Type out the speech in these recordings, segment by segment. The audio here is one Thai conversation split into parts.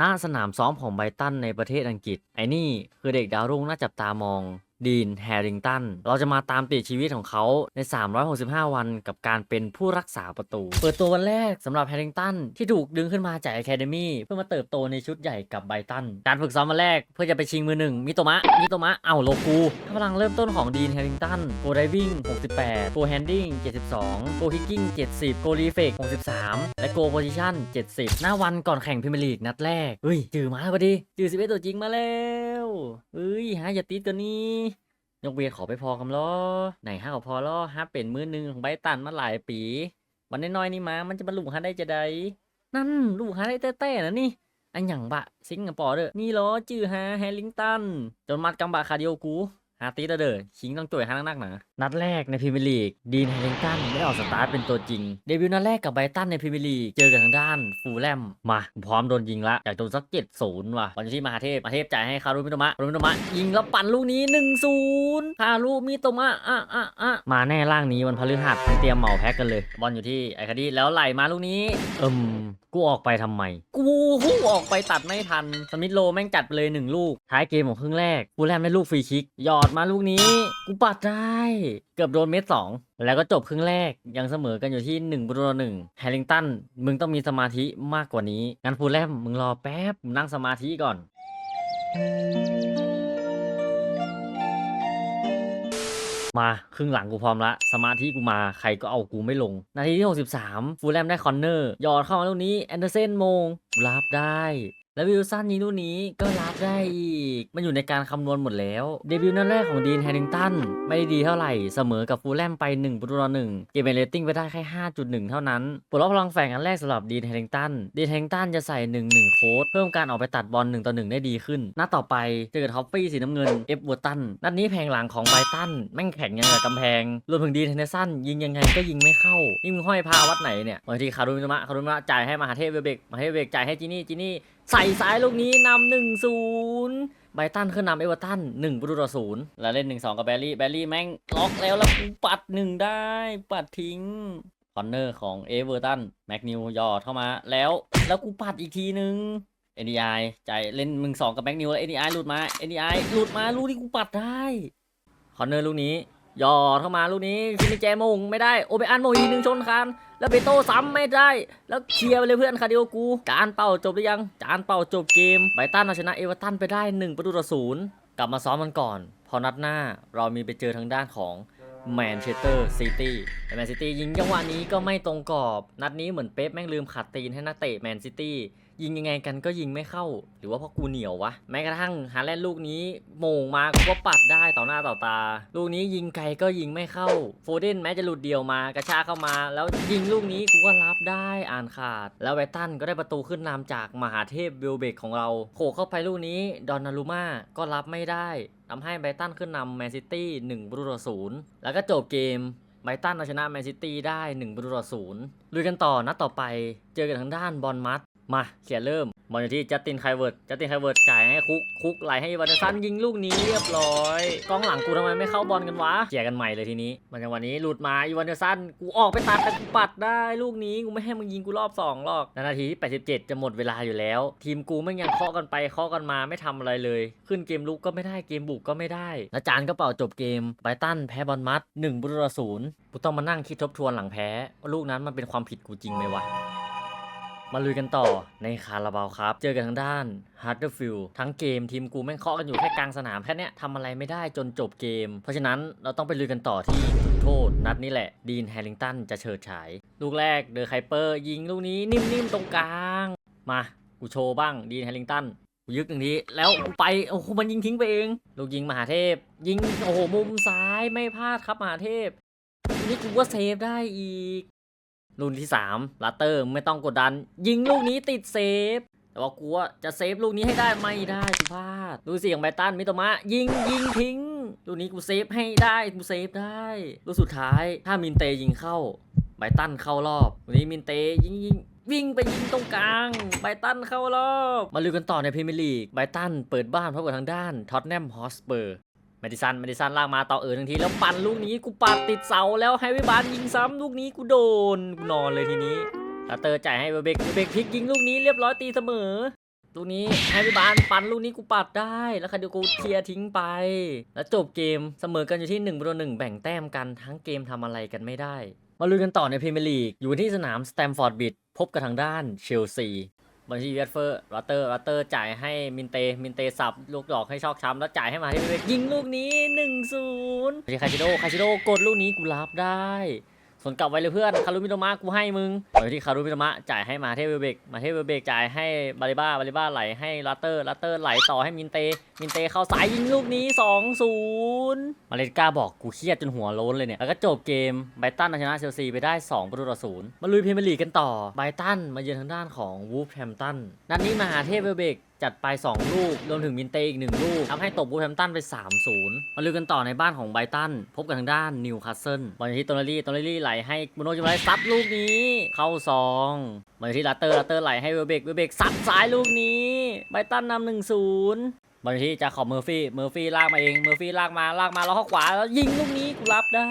ณสนามซ้อมของไบตันในประเทศอังกฤษ ไอ้นี่คือเด็กดาวรุ่งน่าจับตามอง ดีนแฮริงตัน เราจะมาตามติดชีวิตของเขาใน 365 วันกับการเป็นผู้รักษาประตู เปิดตัววันแรกสำหรับแฮริงตันที่ถูกดึงขึ้นมาจาก Academy เพื่อมาเติบโตในชุดใหญ่กับไบตัน การฝึกซ้อมวันแรกเพื่อจะไปชิงมือหนึ่งมิโตมะมิโตมะเอ้าโลกูพลังเริ่มต้นของดีนแฮริงตันโกไดวิ่ง68โกแฮนดิ้ง72โกคิกกิ้ง70โกรีเฟก63 และโกโพซิชั่น70 หน้าวันก่อนแข่งพรีเมียร์ลีกนัดแรกเฮ้ยจือมาแล้วพอดีจือ11ตัวจริงมาแล้วเฮ้ยหาอย่าติดกันนี้ ยกเวียขอไปพอคำล้อไหนห้าพอล้อฮะเป็นมือหนึ่งของใบตันมาหลายปี วันน้อยๆนี่มา มันจะบรรุกฮะได้จะได้นั่นลูกฮะได้แต้ๆนะนี่ อันหยังบะซิงกับปอเด้อนี่ล้อจื้อฮะแฮริงตัน จนมัดกำบะคาเดียวกู ฮาตีแล้วเด้อชิงต้องจ่วยฮานักๆหนะนัดแรกในพรีเมียร์ลีก ดีนแฮริงตันไม่ได้ออกสตาร์ทเป็นตัวจริง เดบิวต์นัดแรกกับไบรตันในพรีเมียร์ลีก เจอกันทางด้านฟูลแลม มาพร้อมโดนยิงละ อยากโดนสักเจ็ดศูนย์ว่ะวันที่มหาเทพ มหาเทพจ่ายให้คารุมิโตมะคารุมิโตมะ ยิงแล้วปั่นลูกนี้หนึ่งศูนย์คารุมิโตมะอะอะอะมาแน่ล่างนี้วันพฤหัสเตรียมเหมาแพ็กกันเลย บอลอยู่ที่ไอคาดีแล้วไหลมาลูกนี้เอิมกูออกไปทำไม กูหูออกไปตัดไม่ทัน สมิธโลแม่งจัดไปเลยหนึ่งลูก ท้ายเกมของครึ่งแรกฟูลแลมได้ลูกฟรีคิกหยอดมาลูกนี้ กูปัดได้ เกือบโดนเม็ดสองแล้วก็จบครึ่งแรกยังเสมอกันอยู่ที่1ประตูต่อหนึ่งแฮริงตัน มึงต้องมีสมาธิมากกว่านี้งั้นฟูลแลมมึงรอแป๊บมึงนั่งสมาธิก่อนมาครึ่งหลังกูพร้อมละ สมาธิกูมาใครก็เอากูไม่ลง นาทีที่ 63 ฟูลแลมได้คอนเนอร์ยอดเข้ามาลูกนี้แอนเดอร์เซนมงรับได้ แล้ววิลสันยิงลูกนี้ก็รับได้อีก มันอยู่ในการคำนวณหมดแล้ว เดบิวต์นัดแรกของดีนแฮริงตันไม่ได้ดีเท่าไหร่ เสมอกับฟูลแลมไป1ประตูต่อ1เกมเรตติ้งไปได้แค่ 5.1 เท่านั้นปลดล็อกพลังแฝงอันแรกสำหรับดีนแฮริงตันดีนแฮริงตันจะใส่ 1-1 โค้ดเพิ่มการออกไปตัดบอล1ต่อ1ได้ดีขึ้น นัดต่อไปเจอกับท็อฟฟี่สีน้ำเงินเอฟวอตันนัดนี้แผงหลังของไบตันแม่งแข็งยังกับกำแพงรวมถึงดีนเทนเนสันยิงยังไงก็ยิงไม่เข้านี่มึงห้อยพาวัดไหนเนี่ยบางทีคารุมิโตมะคารุมิโตมะจ่ายให้มหาเทพเวเบกมหาเทพเวเบกจ่ายให้จินี่จินี่ใส่ซ้ายลูกนี้นำหนึ่งศูนย์ไบตันขึ้นนำเอเวอร์ตันหนึ่งประตูต่อศูนย์แล้วเล่นหนึ่งสองกับแบลลี่แบลลี่แม่งล็อกแล้วแล้วกูปัดหนึ่งได้ ปัดทิ้งคอนเนอร์ของเอเวอร์ตันแม็กนิวยอดเข้ามาแล้วแล้วกูปัดอีกทีนึง NDI ใจเล่นมึงสองกับแม็กนิวแล้ว NDI หลุดมา NDI หลุดมาลูกที่กูปัดได้คอนเนอร์ลูกนี้ยอดเข้ามาลูกนี้ฟินิแจมงไม่ได้โอเบอันโมอีหนึ่งชนคาน แล้วไปโต้ซ้ำไม่ได้ แล้วเคลียร์ไปเลยเพื่อนคาเดียวกูจานเป่าจบหรือยังจานเป่าจบเกมไบตันเอาชนะเอเวอร์ตันไปได้1ประตูต่อศูนย์กลับมาซ้อมมันก่อน พอนัดหน้าเรามีไปเจอทางด้านของ แมนเชสเตอร์ซิตี้แมนซิตี้ยิงจังหวะนี้ก็ไม่ตรงกรอบ นัดนี้เหมือนเป๊ปแม่งลืมขัดตีนให้นักเตะแมนซิตี้ยิงยังไงกันก็ยิงไม่เข้า หรือว่าเพราะกูเหนียววะ แม้กระทั่งฮาแลนด์ลูกนี้โมงมากูก็ปัดได้ต่อหน้าต่อตา ลูกนี้ยิงไกลก็ยิงไม่เข้า โฟเดนแม้จะหลุดเดียวมากระชากเข้ามา แล้วยิงลูกนี้กูก็รับได้อ่านขาด แล้วไบรตันก็ได้ประตูขึ้นนำจากมหาเทพเวลเบกของเราโขกเข้าไปลูกนี้ดอนนารุมาก็รับไม่ได้ ทำให้ไบรตันขึ้นนำแมนซิตี้1ประตูต่อศูนย์แล้วก็จบเกมไบรตันเอาชนะแมนซิตี้ได้1ประตูต่อศูนย์ลุยกันต่อนัดต่อไป เจอกันทางด้านบอลมัดมาเขียนเริ่ม บอลอยู่ที่จัสตินไคเวิร์ดจัสตินไคเวิร์ดจ่ายให้คุก คุกไหลให้วานเดอร์สันยิงลูกนี้เรียบร้อยกองหลังกูทำไมไม่เข้าบอลกันวะเขียกันใหม่เลยทีนี้มันจังหวะนี้หลุดมาอีวานเดอร์สันกูออกไปตัดแต่กูปัดได้ลูกนี้กูไม่ให้มึงยิงกูรอบสองหรอกนาทีที่87 จะหมดเวลาอยู่แล้ว ทีมกูไม่ยังเคาะกันไปเคาะกันมาไม่ทำอะไรเลย ขึ้นเกมลุกก็ไม่ได้เกมบุกก็ไม่ได้ แล้วจานก็เป่าจบเกมไบตันแพ้บอลมัด1ประตูต่อศูนย์กูต้องมานั่งคิดทบทวนหลังแพ้ว่าลูกนั้นมันเป็นความผิดกูจริงไหมวะ มาลุยกันต่อในคาราบาวครับ เจอกันทางด้านฮาร์ดเดอร์ฟิลทั้งเกมทีมกูแม่งเคาะกันอยู่แค่กลางสนามแค่เนี้ยทำอะไรไม่ได้จนจบเกม เพราะฉะนั้นเราต้องไปลุยกันต่อที่จุดโทษ นัดนี้แหละ ดีนแฮริงตันจะเฉิดฉาย ลูกแรกเดอไคเปอร์ยิงลูกนี้นิ่มๆตรงกลาง มากูโชว์บ้างดีนแฮริงตันกูยึกหนึ่งทีแล้วไปโอ้โหมันยิงทิ้งไปเอง ลูกยิงมหาเทพ ยิงโอ้โหมุมซ้ายไม่พลาดครับมหาเทพนี่กูว่าเซฟได้อีก รุ่นที่3ลาเตอร์ไม่ต้องกดดัน ยิงลูกนี้ติดเซฟ แต่ว่ากูว่าจะเซฟลูกนี้ให้ได้ไม่ได้กูพลาดดูเสียงไบตันมิโตมะ ยิงยิงทิ้งลูกนี้กูเซฟให้ได้กูเซฟได้ลูกสุดท้ายถ้ามินเตยิงเข้าไบตันเข้ารอบวันนี้มินเตยิงยิงวิ่งไปยิงตรงกลาง ไบตันเข้ารอบ มาลุยกันต่อในพรีเมียร์ลีก ไบตันเปิดบ้านพบกับทางด้านท็อตแนมฮอสเปอร์ มดิสันแมดิสันลากมาต่อเอิญทันทีแล้วปั่นลูกนี้กูปัดติดเสาแล้วให้วิบานยิงซ้ำลูกนี้กูโดนกูนอนเลยทีนี้ลาเตอร์จ่ายให้เบกเบกพลิกยิงลูกนี้เรียบร้อยตีเสมอลูกนี้ให้พี่บานปั่นลูกนี้กูปัดได้ แล้วคาเดียวกูเคลียร์ทิ้งไป แล้วจบเกมเสมอกันอยู่ที่1ประตูหนึ่งแบ่งแต้มกันทั้งเกมทำอะไรกันไม่ได้ มาลุยกันต่อในพรีเมียร์ลีกอยู่ที่สนามสแตมฟอร์ดบิดพบกับทางด้านเชลซี บัญชีเวสเฟอร์รัตเตอร์รัตเตอร์จ่ายให้มินเต มินเตสับ ลูกดอกให้ชอกช้ำแล้วจ่ายให้มาที่เบกยิงลูกนี้1-0ไม่ใช่คาชิโดคาชิโดกดลูกนี้กูรับได้ ส่วนกลับไว้เลยเพื่อนคารุมิโตมะกูให้มึงไปที่คารุมิโตมะจ่ายให้มาเทเวเบกมาเทเวเบกจ่ายให้บาริบ้าบาริบ้าไหลให้ลัตเตอร์ลัตเตอร์ไหลต่อให้มินเต มินเตเข้าสายยิงลูกนี้2-0มาเลสกาบอกกูเครียดจนหัวโล้นเลยเนี่ยแล้วก็จบเกมไบรตันเอาชนะเชลซีไปได้2ประตูต่อศูนย์มาลุยพรีเมียร์ลีกกันต่อไบรตันมาเยือนทางด้านของวูฟแฮมตันนัดนี้มาหาเทพเวเบกจัดไป 2 ลูก รวมถึงมินเตอีก 1 ลูกทำให้ตบบูแฮมตันไป 3-0 มาลุยกันต่อในบ้านของไบรตัน พบกับทางด้านนิวคาสเซิลบอลที่โตนารี่โตนารี่ไหลให้บุโนจิมไรซัดลูกนี้ เข้าซองมาอยู่ที่ลาเตอร์ลาเตอร์ไหลให้เวเบกเวเบกซัดซ้ายลูกนี้ไบรตันนำหนึ่งศูนย์บอลที่จาขอบเมอร์ฟี่ เมอร์ฟี่ลากมาเอง เมอร์ฟี่ลากมา ลากมาแล้วเข้าขวาแล้วยิงลูกนี้กูรับได้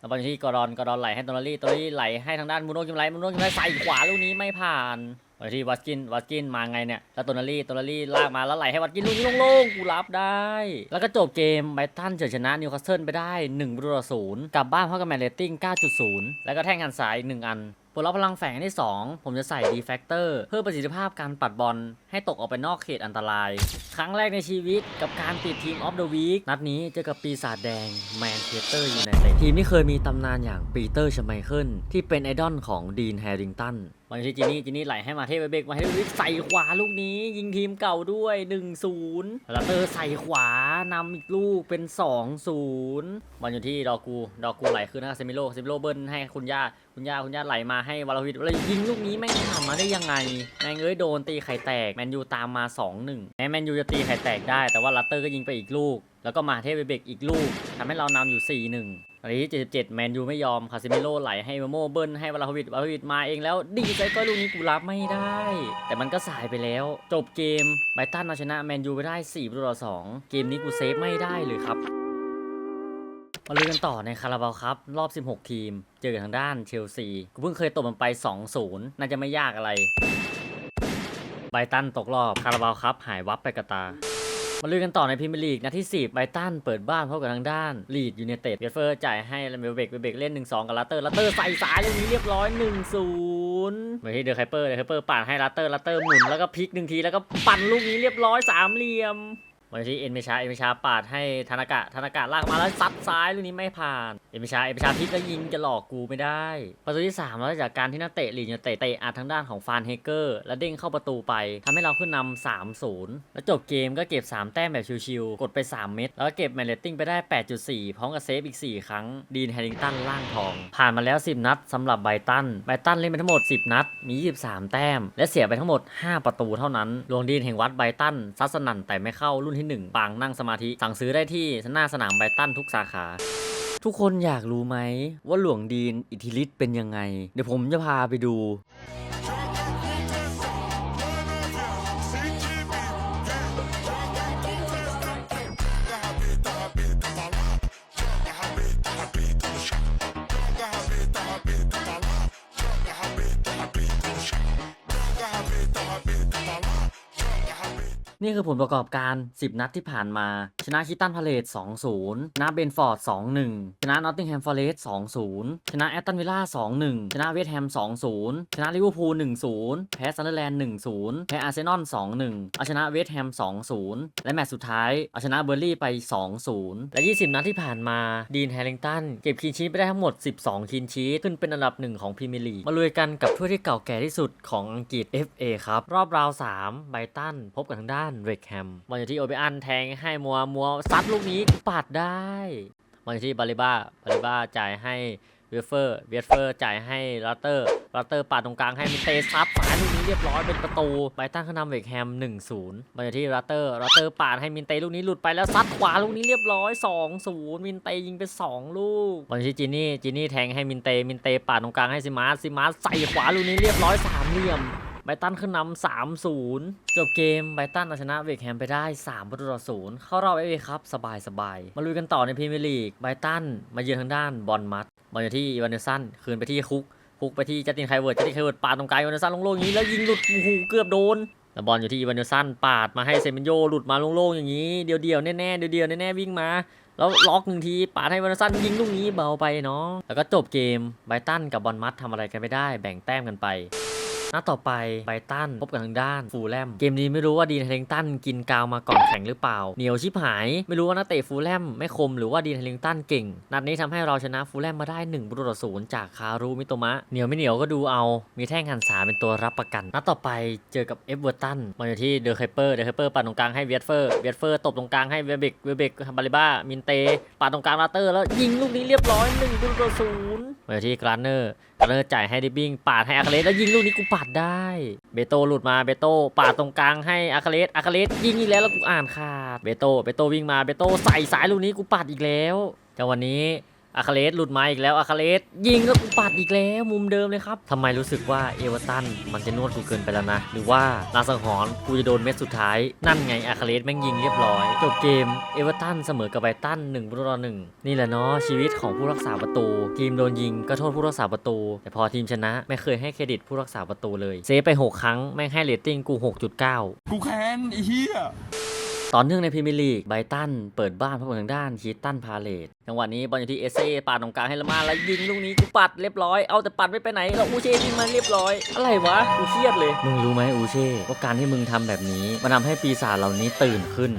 แล้วบอลที่กอรอนกอรอนไหลให้โตนารี่โตนารี่ไหลให้ทางด้านมูโนจิมไรมูโนจิมไรใส่ขวาลูกนี้ไม่ผ่าน ไปที่วัตกินวัตกินมาไงเนี่ยแล้วตันารี่ตันารี่ลากมาแล้วไหลให้วัตกินลูกนี้โล่งๆกูรับได้ แล้วก็จบเกมไบตันเฉยชนะนิวคาสเซิลไปได้1ประตูต่อศูนย์กลับบ้านเพราะกับแมนเรตติ้ง9.0 แล้วก็แท่งหันสายอีกหนึ่งอันผลลัพธ์พลังแฝงที่ 2 ผมจะใส่ดีแฟกเตอร์เพิ่มประสิทธิภาพการปัดบอล ให้ตกออกไปนอกเขตอันตราย ครั้งแรกในชีวิตกับการติดทีมออฟเดอะวีคนัดนี้เจอกับปีศาจแดงแมนเชสเตอร์ยูไนเต็ดทีมที่เคยมีตำนานอย่างปีเตอร์ชไมเคิลที่เป็นไอดอลของดีนแฮริงตันวันที่จินี่จินี่ไหลให้มาเทพเบกมาเทพเบกใส่ขวาลูกนี้ ยิงทีมเก่าด้วย 1-0แล้วเตอร์ใส่ขวานำอีกลูกเป็น 2-0วันอยู่ที่ดอกูดอกูไหลขึ้นนะเซมิโลเซมิโลเบิ้ลให้คุณย่า คุณย่าคุณย่าไหลมาให้วาลวิทแล้วยิงลูกนี้แม่งทำมาได้ยังไงแม่งเอ้ยโดนตีไข่แตกแมนยูตามมา 2-1แม้แมนยูจะตีไข่แตกได้แต่ว่าลัตเตอร์ก็ยิงไปอีกลูก แล้วก็มาเทพเบกอีกลูกทำให้เรานำอยู่ 4-1นาทีที่77 แมนยูไม่ยอมคาซิเมโร่ไหลให้เมโมเบิ้ลให้วาลวิดวาลาโฮวิดมาเองแล้วดีใจก็ลูกนี้กูรับไม่ได้ แต่มันก็สายไปแล้ว จบเกมไบรตันเอาชนะแมนยูไปได้4ประตูต่อ2เกมนี้กูเซฟไม่ได้เลยครับ มาลุยกันต่อในคาราบาวครับ รอบ 16 ทีม เจอกันทางด้านเชลซี กูเพิ่งเคยตบมันไป 2-0 น่าจะไม่ยากอะไร ไบตันตกรอบคาราบาวครับ หายวับไปกระตา มาลุยกันต่อในพรีเมียร์ลีกนัดที่ 10 ไบตันเปิดบ้านพบกับทางด้านลีดยูเนเต็ดเวเฟอร์จ่ายให้แลมเบลเบกเบลเบกเล่น 1-2 กับลัตเตอร์ลัตเตอร์ใส่สายเรื่องนี้เรียบร้อย 1-0มาที่เดอะไคเปอร์เดอะไคเปอร์ปาดให้ลัตเตอร์ลัตเตอร์หมุนแล้วก็พลิกหนึ่งทีแล้วก็ปั่นลูกนี้เรียบร้อยสามเหลี่ยม มาที่เอ็นเมชาเอ็นเมชาปาดให้ธนากะธนากะลากมาแล้วซัดซ้ายลูกนี้ไม่ผ่านเอ็นเมชาเอ็นเมชาพิกแล้วยิงจะหลอกกูไม่ได้ ประตูที่3แล้วจากการที่นักเตะลีดยูไนเตะเตะอัดทางด้านของฟานเฮเกอร์ แล้วเด้งเข้าประตูไปทำให้เราขึ้นนำ3-0 แล้วจบเกมก็เก็บ 3 แต้มแบบชิวๆกดไป 3 เม็ดแล้วก็เก็บแมนเรตติ้งไปได้ 8.4 พร้อมกับเซฟอีก 4 ครั้งดีนแฮริงตันล่างทอง ผ่านมาแล้ว 10 นัดสำหรับไบตันไบตันเล่นไปทั้งหมด 10 นัดมี 23 แต้ม และเสียไปทั้งหมด 5 ประตูเท่านั้นลวงดีนแห่งวัดไบตันซัดสนั่นแต่ไม่เข้ารุ่นที่ 1 ปางนั่งสมาธิสั่งซื้อได้ที่หน้าสนามไบตันทุกสาขาทุกคนอยากรู้ไหมว่าหลวงดีนอิทธิฤทธิ์เป็นยังไง เดี๋ยวผมจะพาไปดู นี่คือผลประกอบการ 10 นัดที่ผ่านมา ชนะคิตันพาเลต2-0 ชนะเบนฟอร์ด 2-1 ชนะนอตติงแฮมฟอร์เรสต์2-0 ชนะแอตตันวิลล่า 2-1 ชนะเวสต์แฮม 2-0 ชนะลิเวอร์พูล 1-0 แพ้ซันเดอร์แลนด์ 1-0 แพ้อาร์เซนอล 2-1 เอาชนะเวสต์แฮม 2-0 และแมตช์สุดท้าย เอาชนะเบอร์ลี่ไป 2-0 และ 20 นัดที่ผ่านมาดีนแฮริงตันเก็บคลีนชีทไปได้ทั้งหมด 12คลีนชีทขึ้นเป็นอันดับหนึ่งของพรีเมียร์ลีกมาลุยกันกับถ้วยที่เก่าแก่ที่สุดของอังกฤษ FA ครับรอบราว 3 ไบตันพบกับทางด้านเรกแฮมบอลอยู่ที่โอเบอันแทงให้มัวมัวซัดลูกนี้ปัดได้บอลอยู่ที่บาลิบ้าบาลิบ้าจ่ายให้เวเฟอร์เวเฟอร์จ่ายให้ลัตเตอร์ลัตเตอร์ปาดตรงกลางให้มิเตซัดซ้ายลูกนี้เรียบร้อยเป็นประตูไบตันขึ้นนำเวกแฮม 1-0บอลที่ลัตเตอร์ลัตเตอร์ปาดให้มินเตลูกนี้หลุดไปแล้วซัดขวาลูกนี้เรียบร้อย 2-0 มินเตยิงไป 2 ลูกบอลที่จินนี่จินนี่แทงให้มินเตมินเตปาดตรงกลางให้ซิมาร์ซิมาร์ใส่ขวาลูกนี้เรียบร้อยสามเหลี่ยม บรตันขึ้นนำ3-0จบเกมไบรตันเอาชนะเวกแฮมไปได้3ประตูต่อศูนย์เข้ารอบเอฟเอครับสบายสบายๆมาลุยกันต่อในพรีเมียร์ลีกไบรตันมาเยือนทางด้านบอลมัดบอลอยู่ที่อีวานเนลสันคืนไปที่คุกคุกไปที่จัตินไคลเวิร์ดจัตินไคลเวิร์ดปาดตรงกลางอีวานเนลสันลงโลกอย่างนี้แล้วยิงหลุดโอ้โหเกือบโดนแล้วบอลอยู่ที่อีวานเนลสันปาดมาให้เซมิโยหลุดมาโล่งๆอย่างนี้เดียวๆแน่ๆเดียวๆแน่ๆวิ่งมาแล้วล็อกหนึ่งทีปาดให้วานเนลสันยิงลูกนี้เบาไปเนาะแล้วก็จบเกมไบรตันกับบอลมัดทำอะไรกันไม่ได้ แบ่งแต้มกันไป นัดต่อไปไบตันพบกับทางด้านฟูลแลม เกมนี้ไม่รู้ว่าดีนเฮลิงตันกินกาวมาก่อนแข่งหรือเปล่า เหนียวชิบหาย ไม่รู้ว่านักเตะฟูลแลมไม่คมหรือว่าดีนเฮลิงตันเก่ง นัดนี้ทำให้เราชนะฟูลแลมมาได้1ประตูต่อศูนย์จากคารูมิโตมะ เหนียวไม่เหนียวก็ดูเอา มีแท่งหันษาเป็นตัวรับประกัน นัดต่อไปเจอกับเอฟเวอร์ตันมาอยู่ที่เดอะไคเปอร์ เดอะไคเปอร์ปัดตรงกลางให้เวียดเฟอร์ เวียดเฟอร์ตบตรงกลางให้เวเบก เวเบกบาลิบ้า มินเตปัดตรงกลางลาเตอร์แล้วยิงลูกนี้เรียบร้อย1ประตูต่อศูนย์ มาอที่กราเนอร์กระเนอร์จ่ายให้ดิบบิ้งปาดให้อาคาเลสแล้วยิงลูกนี้กูปาดได้ เบโตหลุดมาเบโตปาดตรงกลางให้อาคาเลสอาคาเลสยิงอีกแล้วแล้วกูอ่านขาดเบโตเบโตวิ่งมาเบโตใส่สายลูกนี้กูปาดอีกแล้วจังวันนี้ อาคาเลสหลุดมาอีกแล้วอาคาเลสยิงแล้วกูปาดอีกแล้วมุมเดิมเลยครับทำไมรู้สึกว่าเอเวอร์ตันมันจะนวดกูเกินไปแล้วนะ หรือว่าลาสังหรณ์กูจะโดนเม็ดสุดท้ายนั่นไงอาคาเลสแม่งยิงเรียบร้อย จบเกมเอเวอร์ตันเสมอกับไบตัน1ประตูต่อหนึ่งนี่แหละเนาะชีวิตของผู้รักษาประตู ทีมโดนยิงก็โทษผู้รักษาประตู แต่พอทีมชนะไม่เคยให้เครดิตผู้รักษาประตูเลยเซฟไป 6 ครั้งแม่งให้เรตติ้งกู 6.9 กูแค้นไอ้เหี้ย ต่อเนื่องในพรีเมียร์ลีกไบตันเปิดบ้านพบกับทางด้านคีตันพาเลตจังหวะนี้บอลอยู่ที่เอเซ่ปาดตรงกลางให้ละมาแล้วยิงลูกนี้กูปัดเรียบร้อย เอาแต่ปัดไม่ไปไหนแล้วอูเช่ยิงมาเรียบร้อย อะไรวะกูเครียดเลย มึงรู้ไหมอูเช่ว่าการที่มึงทำแบบนี้มันทำให้ปีศาจเหล่านี้ตื่นขึ้น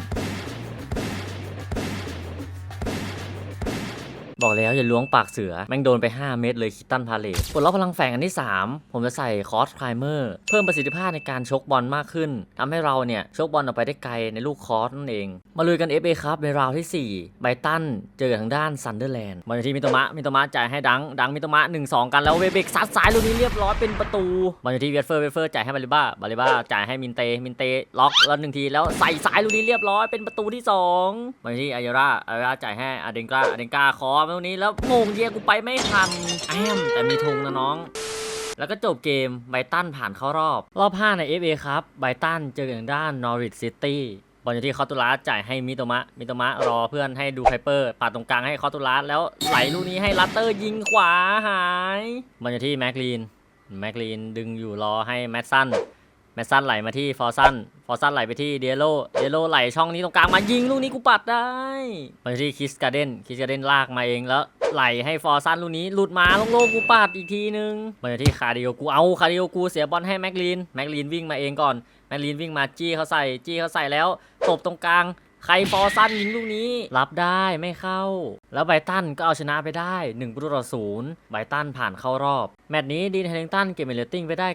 บอกแล้วอย่าล้วงปากเสือ แม่งโดนไป 5 เม็ดเลยคิตตันพาเลตปลดล็อกพลังแฝงอันที่ 3 ผมจะใส่คอร์สไพรเมอร์เพิ่มประสิทธิภาพในการชกบอลมากขึ้นทำให้เราเนี่ยชกบอลออกไปได้ไกลในลูกคอร์สนั่นเอง มาลุยกัน FA ครับในราวที่ 4 ไบตันเจอกับทางด้านซันเดอร์แลนด์มาอยู่ที่มิโตมะมิโตมะจ่ายให้ดังดังมิโตมะ1 2 กันแล้วเวเบกซัดซ้ายลูกนี้เรียบร้อยเป็นประตูมาอยู่ที่เวฟเฟอร์เวฟเฟอร์จ่ายให้บาลิบ้าบาลิบ้าจ่ายให้มินเตมินเตล็อกแล้วหนึ่งทีแล้วใส่ซ้ายลูกนี้เรียบร้อยเป็นประตูที่สองมาอยู่ที่อายาร่าอายาร่าจ่ายให้อเดนกาอเดนกาคอมาลูกนี้แล้วโมงเดียกูไปไม่ทันแอมแต่มีธงนะน้อง แล้วก็จบเกมไบตันผ่านเข้ารอบ รอบ 5 ใน FA ครับไบตันเจอกับทางด้านนอริ h ซิตี้บอลอยู่ที่คอตุลาสจ่ายให้มิโตมะ มิโตมะรอเพื่อนให้ดูไคเปอร์ปาดตรงกลางให้คอตุลาสแล้วไหลลูกนี้ให้ลัตเตอร์ยิงขวาหายบอลอยู่ที่แม็กลีนแม็กลีนดึงอยู่รอให้แมตสัน มสซันไหลมาที่ฟอร์ซันฟอร์ซันไหลไปที่เดโลเดโลไหลช่องนี้ตรงกลางมายิงลูกนี้กูปัดได้มาที่คิสการ์เดนคิสการ์เดนลากมาเองแล้วไหลให้ฟอร์ซันลูกนี้หลุดมาลงโลกูปัดอีกทีนึงมาที่คาร์ดิโอกูเอาคาร์ดิโอกูเสียบอลให้แม็กลีนแม็กลีนวิ่งมาเองก่อนแม็กลีนวิ่งมาจี้เขาใส่จี้เขาใส่แล้วตบตรงกลาง ใครฟอร์ซันยิงลูกนี้ รับได้ไม่เข้า แล้วไบตันก็เอาชนะไปได้1ประตูต่อศูนย์ไบตันผ่านเข้ารอบ แมตช์นี้ดีนเฮลิงตันเก็บเรตติ้งไปได้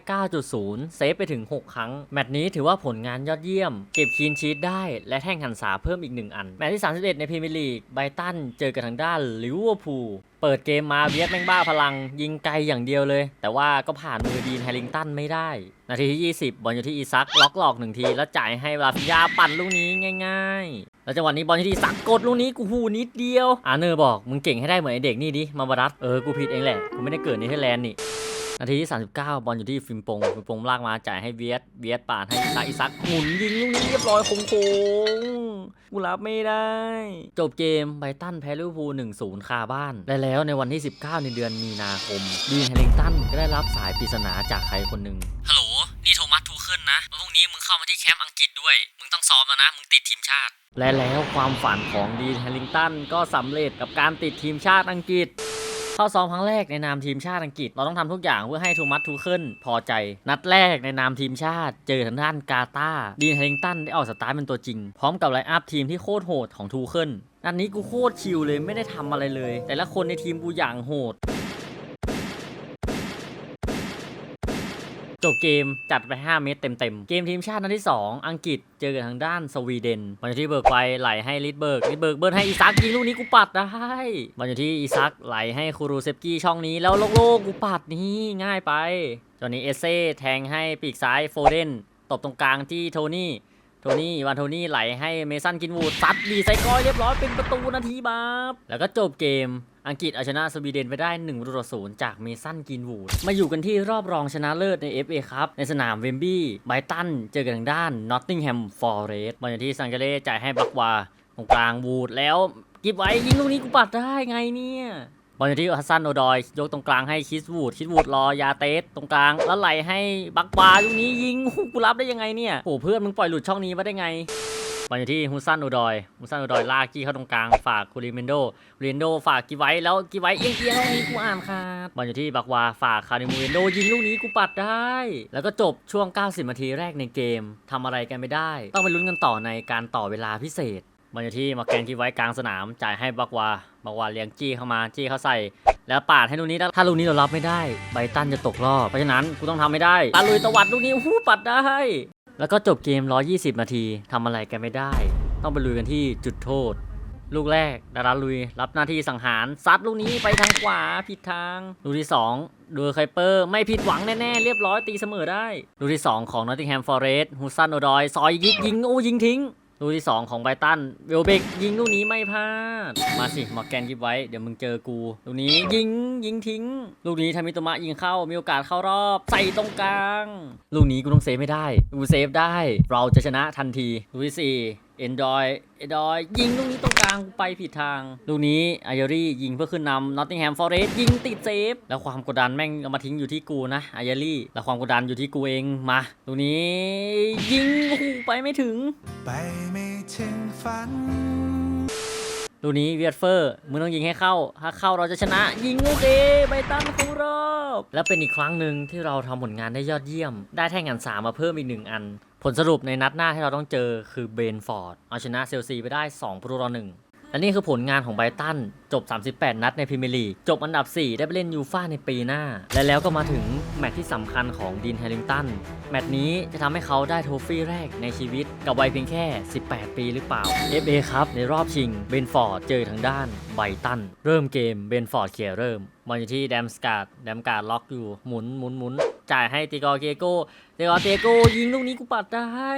9.0 เซฟไปถึง 6 ครั้ง แมตช์นี้ถือว่าผลงานยอดเยี่ยม เก็บคีนชีตได้และแท่งหันษาเพิ่มอีก 1 อัน แมตช์ที่ 31 ในพรีเมียร์ลีกไบตันเจอกับทางด้านลิเวอร์พูล เปิดเกมมาเวียดแม่งบ้าพลัง ยิงไกลอย่างเดียวเลย แต่ว่าก็ผ่านมือดีนแฮลิงตันไม่ได้ นาทีที่ 20 บอลอยู่ที่อีซักล็อกหลอกหนึ่งที แล้วจ่ายให้ลาฟิยาปั่นลูกนี้ง่าย ๆ แล้วจังหวะนี้บอลอยู่ที่อีซักกดลูกนี้กูหูนิดเดียวอาเนอร์บอกมึงเก่งให้ได้เหมือนไอเด็กนี่ดิมาบารัสเออกูผิดเองแหละกูไม่ได้เกิดในเทแลนด์นี่ นาทีที่ 39 บอลอยู่ที่ฟิมปงฟิมปงลากมาจ่ายให้เวียดเวียดปาดให้อีซักอีซักหมุนยิงลูกนี้เรียบร้อยโค้งๆกูรับไม่ได้ จบเกมไบรตันแพ้ลิเวอร์พูล1-0 คาบ้าน และแล้วในวันที่ 19 ในเดือนมีนาคมดีนแฮลิงตันก็ได้รับสายปริศนาจากใครคนหนึ่งฮัลโหล นี่โทมัสทูเคิลนะวันพรุ่งนี้มึงเข้ามาที่แคมป์อังกฤษด้วย มึงต้องซ้อมแล้วนะ มึงติดทีมชาติ และแล้วความฝันของดีนแฮลิงตันก็สำเร็จกับการติดทีมชาติอังกฤษ เข้าซ้อมครั้งแรกในนามทีมชาติอังกฤษ เราต้องทำทุกอย่างเพื่อให้ทูมัสทูเคิลพอใจ นัดแรกในนามทีมชาติ เจอทางด้านกาตาดีนเฮลิงตันได้ออกสตาร์ทเป็นตัวจริง พร้อมกับไลน์อัพทีมที่โคตรโหดของทูเคิลนัดนี้กูโคตรชิลเลยไม่ได้ทำอะไรเลย แต่ละคนในทีมกูอย่างโหด จบเกมจัดไป 5 เมตรเต็มๆ เกมทีมชาตินัดที่ 2 อังกฤษเจอกับทางด้านสวีเดนบอลอยู่ที่เบิร์กไปไหลให้ลิดเบิร์กลิดเบิร์กเบิร์นให้อีซักยิงลูกนี้กูปัดได้บอลอยู่ที่อีซักไหลให้คูรูเซฟกี้ช่องนี้แล้วโล่งๆกูปัดนี่ง่ายไปจอนนี้เอเซ่แทงให้ปีกซ้ายโฟเดนตบตรงกลางที่โทนี่โทนี่วันโทนี่ไหลให้เมสันกินวูดซัดดีไซกอยเรียบร้อยเป็นประตูนาทีบับแล้วก็จบเกม อังกฤษเอาชนะสวีเดนไปได้1ประตูต่อศูนย์จากเมสันกินวูด มาอยู่กันที่รอบรองชนะเลิศใน FA ครับ ในสนามเวมบี้ไบตันเจอกันทางด้านนอตติงแฮมฟอร์เรสต์บอลที่ซังเกเล่จ่ายให้บักวาตรงกลางวูดแล้วกิบไว้ยิงลูกนี้กูปัดได้ไงเนี่ยบอลที่ฮัสซันโอดอย ยกตรงกลางให้คิสวูดคิสวูดรอยาเตสตรงกลาง แล้วไหลให้บักบาลูกนี้ยิงโอ้กูรับได้ยังไงเนี่ยโอ้เพื่อนมึงปล่อยหลุดช่องนี้มาได้ไง อลอยู่ที่ฮุสซันโอดอยฮุสซันโอดอยลากกี้เข้าตรงกลางฝากคูริเมนโดคูริเมนโดฝากกีไว้แล้วกีไว้เอียงเอียงกนี้กูอ่านค่ะบอลอยู่ที่บักวาฝากคาริมูเรนโดยิงลูกนี้กูปัดได้ แล้วก็จบช่วง 90นาทีแรกในเกมทำอะไรกันไม่ได้ ต้องไปลุ้นกันต่อในการต่อเวลาพิเศษบอลอยู่ที่มาแกนกีไว้กลางสนามจ่ายให้บักวาบักวาเลี้ยงจี้เข้ามาจี้เข้าใส่แล้วปาดให้ลูกนี้ถ้าลูกนี้เรารับไม่ได้ไบตันจะตกรอบเพราะฉะนั้นกูต้องทำไม่ได้ตาลุยตวัดลูกนี้หู้ปัดได้ แล้วก็จบเกม 120 นาทีทำอะไรกันไม่ได้ ต้องไปลุยกันที่จุดโทษ ลูกแรกดาราลุย รับหน้าที่สังหารซัดลูกนี้ไปทางขวาผิดทาง ลูกที่2ดูไคเปอร์ไม่ผิดหวังแน่ๆ เรียบร้อยตีเสมอได้ ลูกที่ 2 ของนอตติงแฮมฟอร์เรสต์ฮูสันโอดอย ซอยยิงยิงโอ้ยิงทิ้ง ลูกที่ 2 ของไบตันเวลเบกยิงลูกนี้ไม่พลาด มาสิมอร์แกนกิบไว้ เดี๋ยวมึงเจอกูลูกนี้ยิงยิงทิ้ง ลูกนี้ทามิโตมะยิงเข้ามีโอกาสเข้ารอบ ใส่ตรงกลาง ลูกนี้กูต้องเซฟไม่ได้ กูเซฟได้ เราจะชนะทันทีลูกที่สี่เอนดอยเอนดอยยิงลูกนี้ตรงกลางกูไปผิดทาง ลูกนี้ไอเอรี่ยิงเพื่อขึ้นนำนอตติงแฮมฟอเรสต์ยิงติดเซฟ แล้วความกดดันแม่งเอามาทิ้งอยู่ที่กูนะไอเอรี่ แล้วความกดดันอยู่ที่กูเองมา ลูกนี้ ยิงโอ้โหไปไม่ถึง ไปไม่ถึงฝันลูกนี้เวียดเฟอร์มึงต้องยิงให้เข้า ถ้าเข้าเราจะชนะ ยิงโอเคไบรตันของรอบ และเป็นอีกครั้งหนึ่งที่เราทำผลงานได้ยอดเยี่ยม ได้แท่งอันสามมาเพิ่มอีกหนึ่งอัน ผลสรุปในนัดหน้าที่เราต้องเจอคือเบนฟอร์ดเอาชนะเซลซีไปได้2ประตูต่อหนึ่งและนี่คือผลงานของไบตัน จบ 38 นัดในพรีเมียร์ลีก จบอันดับ 4 ได้ไปเล่นยูฟ่าในปีหน้า และแล้วก็มาถึงแมตช์ที่สำคัญของดีนแฮริงตัน แมตช์นี้จะทำให้เขาได้โทฟี่แรกในชีวิต กับวัยเพียงแค่ 18 ปีหรือเปล่า FA ครับในรอบชิง เบนฟอร์ดเจอทางด้านไบตัน เริ่มเกมเบนฟอร์ดเคลียร์เริ่ม บอลอยู่ที่แดมสกาดแดมการ์ดล็อกอยู่หมุนหมุนหมุนจ่ายให้ติกอเกโก้ติกอเกโก้ยิงลูกนี้กูปัดได้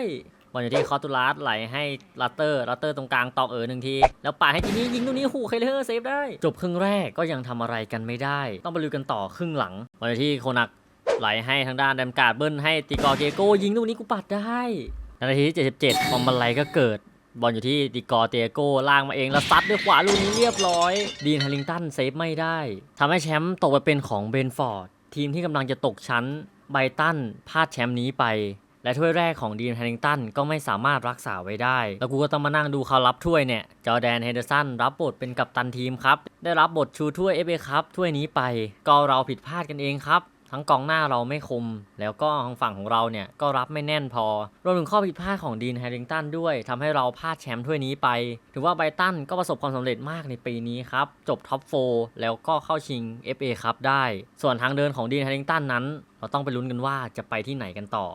บอลอยู่ที่คอตูลาสไหลให้ลัตเตอร์ลัตเตอร์ตรงกลางตอกเออหนึ่งที แล้วป่าดให้ทีนี้ยิงตรงนี้หูเคเลอร์เซฟได้ จบครึ่งแรกก็ยังทำอะไรกันไม่ได้ ต้องไปลุยกันต่อครึ่งหลังบอลอยู่ที่โคนักไหลให้ทางด้านแดมการ์ดเบิ้ลให้ติกอเกโก้ยิงลูกนี้กูปัดได้นาทีที่77ความบันไลก็เกิด บอลอยู่ที่ติกอเตียโก้ล่างมาเองแล้วซัดด้วยขวาลูกนี้เรียบร้อย ดีนแฮริงตันเซฟไม่ได้ทำให้แชมป์ตกไปเป็นของเบนฟอร์ด ทีมที่กำลังจะตกชั้นไบตันพลาดแชมป์นี้ไป และถ้วยแรกของดีนแฮริงตันก็ไม่สามารถรักษาไว้ได้ แล้วกูก็ต้องมานั่งดูเขารับถ้วยเนี่ย จอแดนเฮเดอร์สันรับบทเป็นกัปตันทีมครับ ได้รับบทชูถ้วยเอฟเอครับถ้วยนี้ไป ก็เราผิดพลาดกันเองครับ ทั้งกองหน้าเราไม่คม แล้วก็ทางฝั่งของเราเนี่ยก็รับไม่แน่นพอรวมถึงข้อผิดพลาดของดีนแฮริงตันด้วยทำให้เราพลาดแชมป์ถ้วยนี้ไป ถือว่าไบรตันก็ประสบความสำเร็จมากในปีนี้ครับ จบท็อปโฟแล้วก็เข้าชิง FA ครับได้ ส่วนทางเดินของดีนแฮริงตันนั้น เราต้องไปลุ้นกันว่าจะไปที่ไหนกันต่อ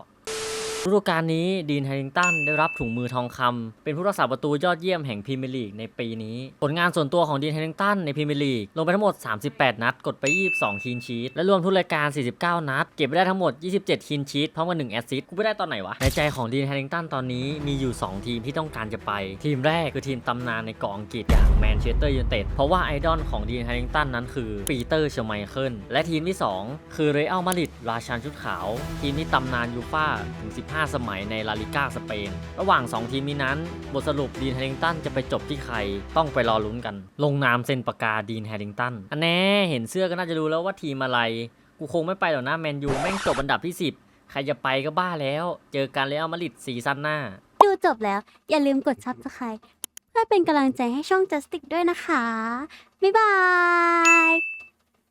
ฤดูกาลนี้ดีนแฮริงตันได้รับถุงมือทองคำเป็นผู้รักษาประตูยอดเยี่ยมแห่งพรีเมียร์ลีกในปีนี้ ผลงานส่วนตัวของดีนแฮริงตันในพรีเมียร์ลีกลงไปทั้งหมด 38 นัด กดไป 22คีนชีตและรวมทุกรายการ 49 นัด เก็บไปได้ทั้งหมด 27คีนชีตพร้อมกับ1แอสซิสต์กูไปได้ตอนไหนวะ ในใจของดีนแฮริงตันตอนนี้มีอยู่ 2 ทีมที่ต้องการจะไป ทีมแรกคือทีมตำนานในเกาะอังกฤษอย่างแมนเชสเตอร์ยูไนเต็ดเพราะว่าไอดอลของดีนแฮริงตันนั้นคือปีเตอร์เชอร์ไมเคิลและทีมที่ 2 คือเรอัลมาดริดราชันชุดขาว ทีมที่ตำนานยูฟ่าถึง5 สมัยในลาลิก้าสเปน ระหว่าง 2 ทีมนี้นั้น บทสรุปดีนแฮริงตันจะไปจบที่ใคร ต้องไปรอลุ้นกัน ลงนามเซ็นปากกาดีนแฮริงตันอันแน่เห็นเสื้อก็น่าจะรู้แล้วว่าทีมอะไร กูคงไม่ไปหรอกนะแมนยูแม่งจบอันดับที่ 10 ใครจะไปก็บ้าแล้ว เจอกันเรอัลมาริดซีซั่นหน้า ดูจบแล้ว อย่าลืมกด subscribe เพื่อเป็นกำลังใจให้ช่อง Justic ด้วยนะคะ บ๊ายบาย